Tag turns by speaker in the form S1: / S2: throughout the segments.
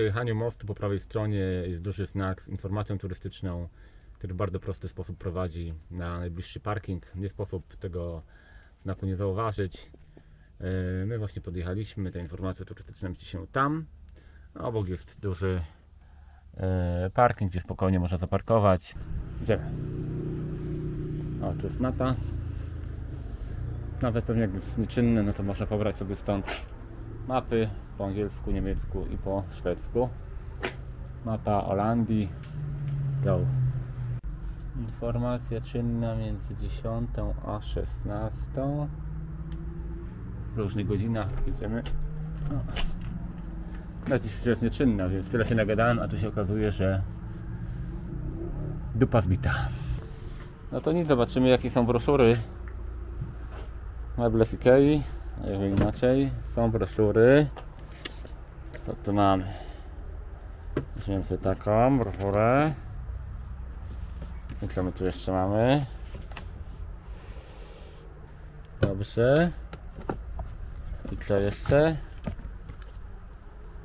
S1: Przejechaniu mostu po prawej stronie jest duży znak z informacją turystyczną, który w bardzo prosty sposób prowadzi na najbliższy parking. Nie sposób tego znaku nie zauważyć. E, My właśnie podjechaliśmy, te informacje turystyczne mieści się tam. Obok jest duży e, parking, gdzie spokojnie można zaparkować. Idziemy. O, tu jest mapa. Nawet pewnie jak jest nieczynne, no to można pobrać sobie stąd mapy po angielsku, niemiecku i po szwedzku. Mapa Holandii. Go. Informacja czynna między 10 a 16. W różnych godzinach idziemy. No dziś już jest nieczynna, więc tyle się nagadałem, a tu się okazuje, że dupa zbita. No to nic, zobaczymy jakie są broszury. Meble z Ikei, jakby inaczej. Są broszury. Co tu mamy? Weźmiemy sobie taką broszurę. I co my tu jeszcze mamy? Dobrze. I co jeszcze?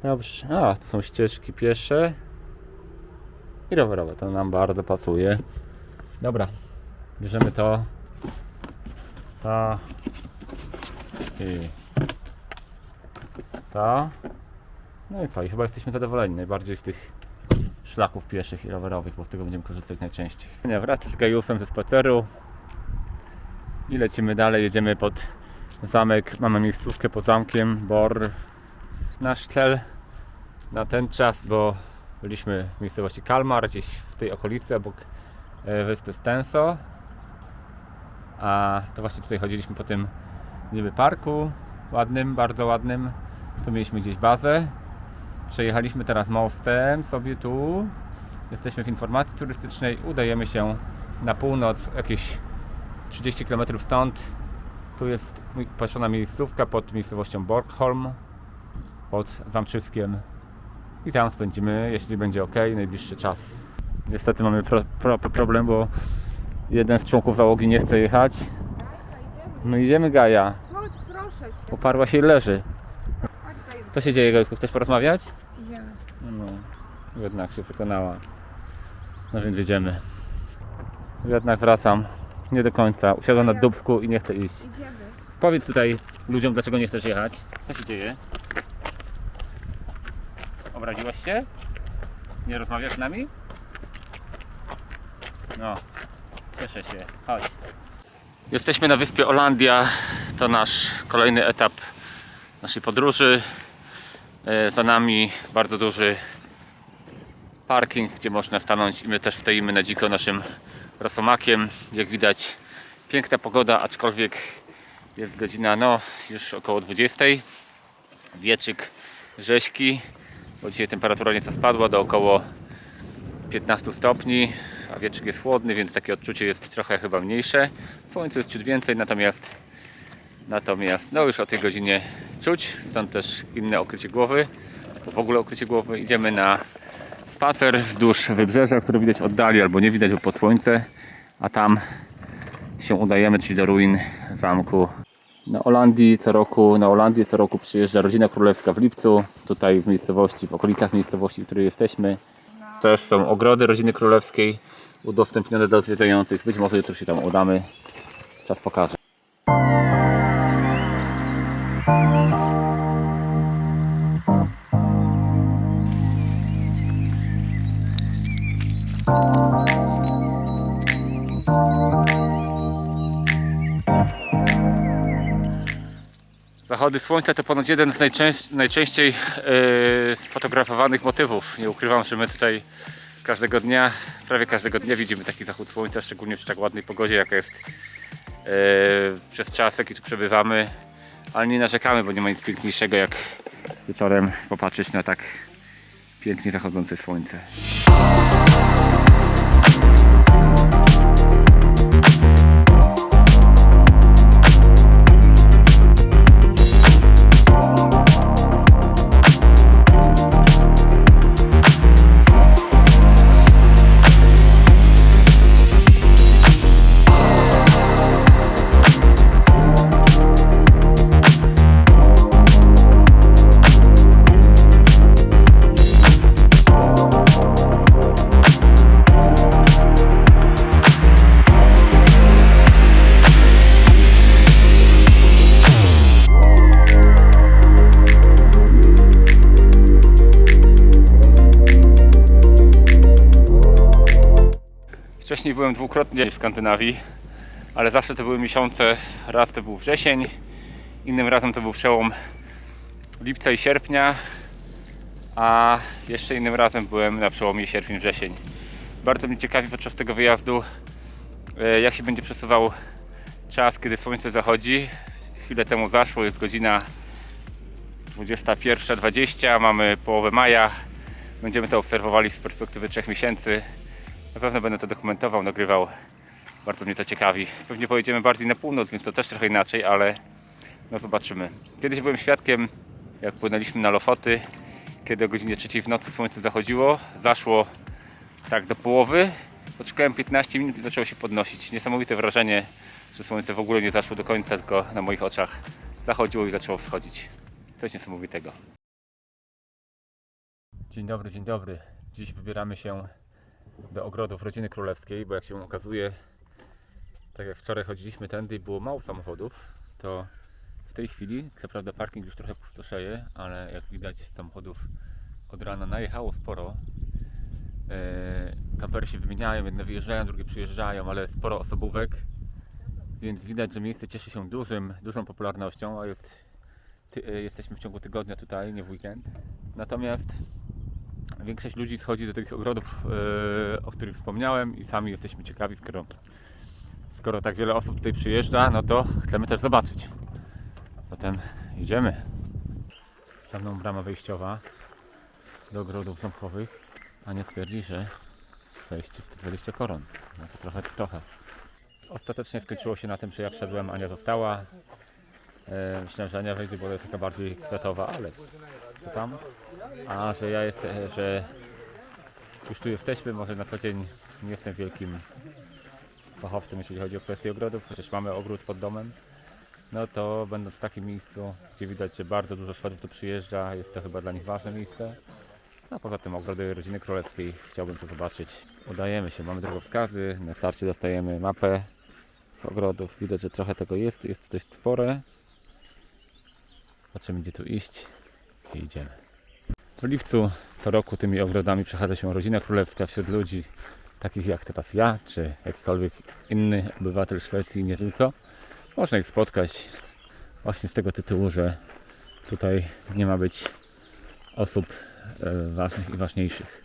S1: Dobrze. A, tu są ścieżki piesze. I rowerowe. To nam bardzo pasuje. Dobra. Bierzemy to. To. I to. No i co? I chyba jesteśmy zadowoleni najbardziej z tych szlaków pieszych i rowerowych, bo z tego będziemy korzystać najczęściej. Nie, wracam z Gajusem ze spaceru i lecimy dalej. Jedziemy pod zamek. Mamy miejscówkę pod zamkiem Bor. Nasz cel na ten czas, bo byliśmy w miejscowości Kalmar, gdzieś w tej okolicy obok e, wyspy Stenso. A to właśnie tutaj chodziliśmy po tym niby parku ładnym, bardzo ładnym. Tu mieliśmy gdzieś bazę. Przejechaliśmy teraz mostem sobie tu. Jesteśmy w informacji turystycznej. Udajemy się na północ, jakieś 30 km stąd. Tu jest patrzona miejscówka pod miejscowością Borgholm, pod Zamczyskiem. I tam spędzimy, jeśli będzie ok, najbliższy czas. Niestety mamy pro, pro, problem, bo jeden z członków załogi nie chce jechać. No idziemy Gaja.
S2: Proszę cię.
S1: Uparła się i leży.
S2: Chodź.
S1: Co się dzieje, Gajusku? Chcesz porozmawiać?
S2: Idziemy.
S1: No, jednak się przekonała. No więc jedziemy. Jednak wracam. Nie do końca. Usiadłem na dubsku i nie chcę iść.
S2: Idziemy.
S1: Powiedz tutaj ludziom, dlaczego nie chcesz jechać. Co się dzieje? Obraziłaś się? Nie rozmawiasz z nami? No, cieszę się. Chodź. Jesteśmy na wyspie Olandia. To nasz kolejny etap naszej podróży. E, Za nami bardzo duży parking, gdzie można stanąć i my też stoimy na dziko naszym rosomakiem. Jak widać piękna pogoda, aczkolwiek jest godzina no już około 20. Wieczyk rzeźki, bo dzisiaj temperatura nieco spadła do około 15 stopni, a wieczyk jest chłodny, więc takie odczucie jest trochę chyba mniejsze. Słońce jest ciut więcej, natomiast natomiast no już o tej godzinie czuć, stąd też inne okrycie głowy, w ogóle okrycie głowy. Idziemy na spacer wzdłuż wybrzeża, które widać oddali albo nie widać, bo pod słońce, a tam się udajemy, czyli do ruin zamku. Na Holandii co roku, na Holandię co roku przyjeżdża rodzina królewska w lipcu. Tutaj w miejscowości, w okolicach miejscowości, w której jesteśmy. Też są ogrody rodziny królewskiej udostępnione dla zwiedzających. Być może jutro się tam udamy. Czas pokaże. Zachody słońca to ponoć jeden z najczęst- najczęściej yy, sfotografowanych motywów. Nie ukrywam, że my tutaj każdego dnia, prawie każdego dnia widzimy taki zachód słońca, szczególnie przy tak ładnej pogodzie, jaka jest yy, przez czas, jaki tu przebywamy. Ale nie narzekamy, bo nie ma nic piękniejszego jak wieczorem popatrzeć na tak pięknie zachodzące słońce. Wcześniej byłem dwukrotnie w Skandynawii, ale zawsze to były miesiące, raz to był wrzesień, innym razem to był przełom lipca i sierpnia, a jeszcze innym razem byłem na przełomie sierpień-wrzesień. Bardzo mnie ciekawi podczas tego wyjazdu, e, jak się będzie przesuwał czas, kiedy słońce zachodzi. Chwilę temu zaszło, jest godzina 21.20, mamy połowę maja. Będziemy to obserwowali z perspektywy 3 miesięcy. Na pewno będę to dokumentował, nagrywał. Bardzo mnie to ciekawi. Pewnie pojedziemy bardziej na północ, więc to też trochę inaczej, ale no zobaczymy. Kiedyś byłem świadkiem, jak płynęliśmy na Lofoty, kiedy o godzinie 3 w nocy słońce zachodziło, zaszło tak do połowy. Poczekałem 15 minut i zaczęło się podnosić. Niesamowite wrażenie, że słońce w ogóle nie zaszło do końca, tylko na moich oczach zachodziło i zaczęło wschodzić. Coś niesamowitego. Dzień dobry, dzień dobry. Dziś wybieramy się do ogrodów rodziny królewskiej, bo jak się okazuje, tak jak wczoraj chodziliśmy tędy i było mało samochodów, to w tej chwili, co prawda parking już trochę pustoszeje, ale jak widać samochodów od rana najechało sporo. Eee, kampery się wymieniają, jedne wyjeżdżają, drugie przyjeżdżają, ale sporo osobówek, więc widać, że miejsce cieszy się dużym, dużą popularnością, a jest, ty, e, jesteśmy w ciągu tygodnia tutaj, nie w weekend. Natomiast większość ludzi schodzi do tych ogrodów, e, o których wspomniałem i sami jesteśmy ciekawi, skoro, skoro tak wiele osób tutaj przyjeżdża, no to chcemy też zobaczyć. Zatem idziemy. Za mną brama wejściowa do ogrodów zamkowych. Ania twierdzi, że wejście w 120 koron. No to trochę, to trochę. Ostatecznie skończyło się na tym, że ja wszedłem, Ania została. E, myślałem, że Ania wejdzie, bo jest taka bardziej kwiatowa, ale to tam. A że ja jestem, że już tu jesteśmy, może na co dzień nie jestem wielkim fachowcem, jeśli chodzi o kwestie ogrodów, chociaż mamy ogród pod domem. No to będąc w takim miejscu, gdzie widać, że bardzo dużo Szwedów tu przyjeżdża, jest to chyba dla nich ważne miejsce. A poza tym ogrody rodziny królewskiej chciałbym to zobaczyć. Udajemy się, mamy drogowskazy, na starcie dostajemy mapę ogrodów. Widać, że trochę tego jest, jest to dość spore. Zobaczymy gdzie tu iść i idziemy. W lipcu co roku tymi ogrodami przechadza się rodzina królewska wśród ludzi takich jak teraz ja, czy jakikolwiek inny obywatel Szwecji, nie tylko. Można ich spotkać właśnie z tego tytułu, że tutaj nie ma być osób e, ważnych i ważniejszych.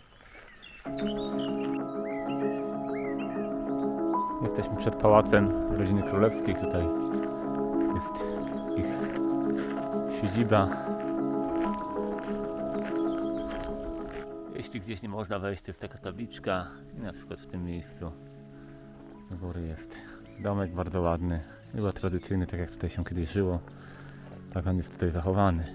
S1: Jesteśmy przed pałacem rodziny królewskiej. Tutaj jest ich siedziba. Jeśli gdzieś nie można wejść, to jest taka tabliczka. I na przykład w tym miejscu do góry jest domek bardzo ładny. Chyba tradycyjny, tak jak tutaj się kiedyś żyło. Tak on jest tutaj zachowany.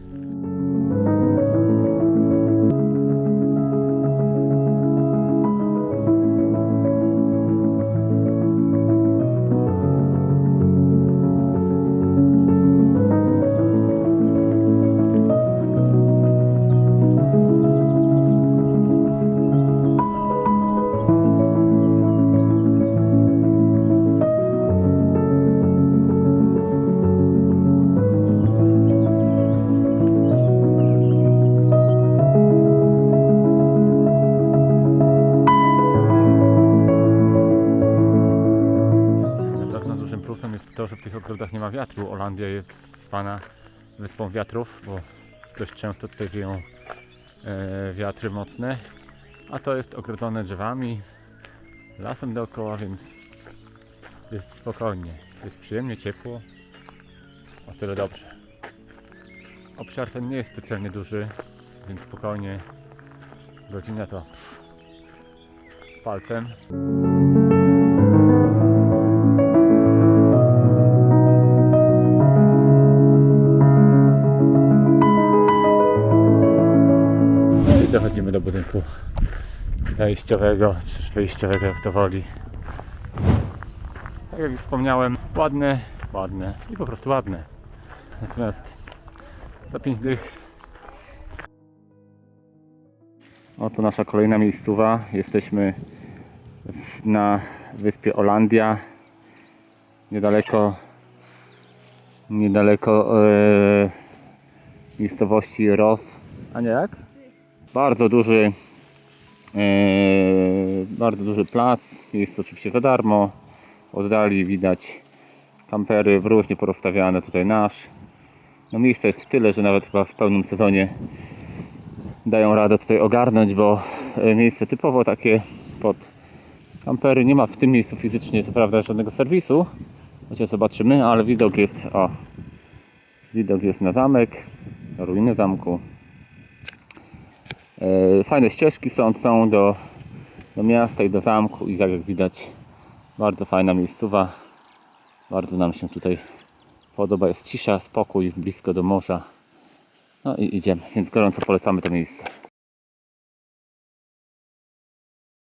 S1: Plusem jest to, że w tych ogrodach nie ma wiatru. Olandia jest zwana wyspą wiatrów, bo dość często tutaj wieją e, wiatry mocne. A to jest ogrodzone drzewami, lasem dookoła, więc jest spokojnie. Jest przyjemnie ciepło. O tyle dobrze. Obszar ten nie jest specjalnie duży, więc spokojnie. Godzina to pff, z palcem. Wejściowego, czy wyjściowego, jak to woli. Tak jak już wspomniałem, ładne, ładne i po prostu ładne. Natomiast za 5 dych. Oto nasza kolejna miejscowa. Jesteśmy w, na wyspie Olandia. Niedaleko niedaleko e, miejscowości Ros. A nie jak? Bardzo duży bardzo duży plac, jest oczywiście za darmo. W oddali widać kampery różnie porozstawiane, tutaj nasz. No miejsca jest tyle, że nawet chyba w pełnym sezonie dają radę tutaj ogarnąć, bo e, miejsce typowo takie pod kampery. Nie ma w tym miejscu fizycznie co prawda żadnego serwisu, chociaż zobaczymy, ale widok jest, o, widok jest na zamek, ruiny zamku. E, Fajne ścieżki są, są do, do miasta i do zamku i tak jak widać bardzo fajna miejscowa. Bardzo nam się tutaj podoba. Jest cisza, spokój, blisko do morza. No i idziemy, więc gorąco polecamy to miejsce.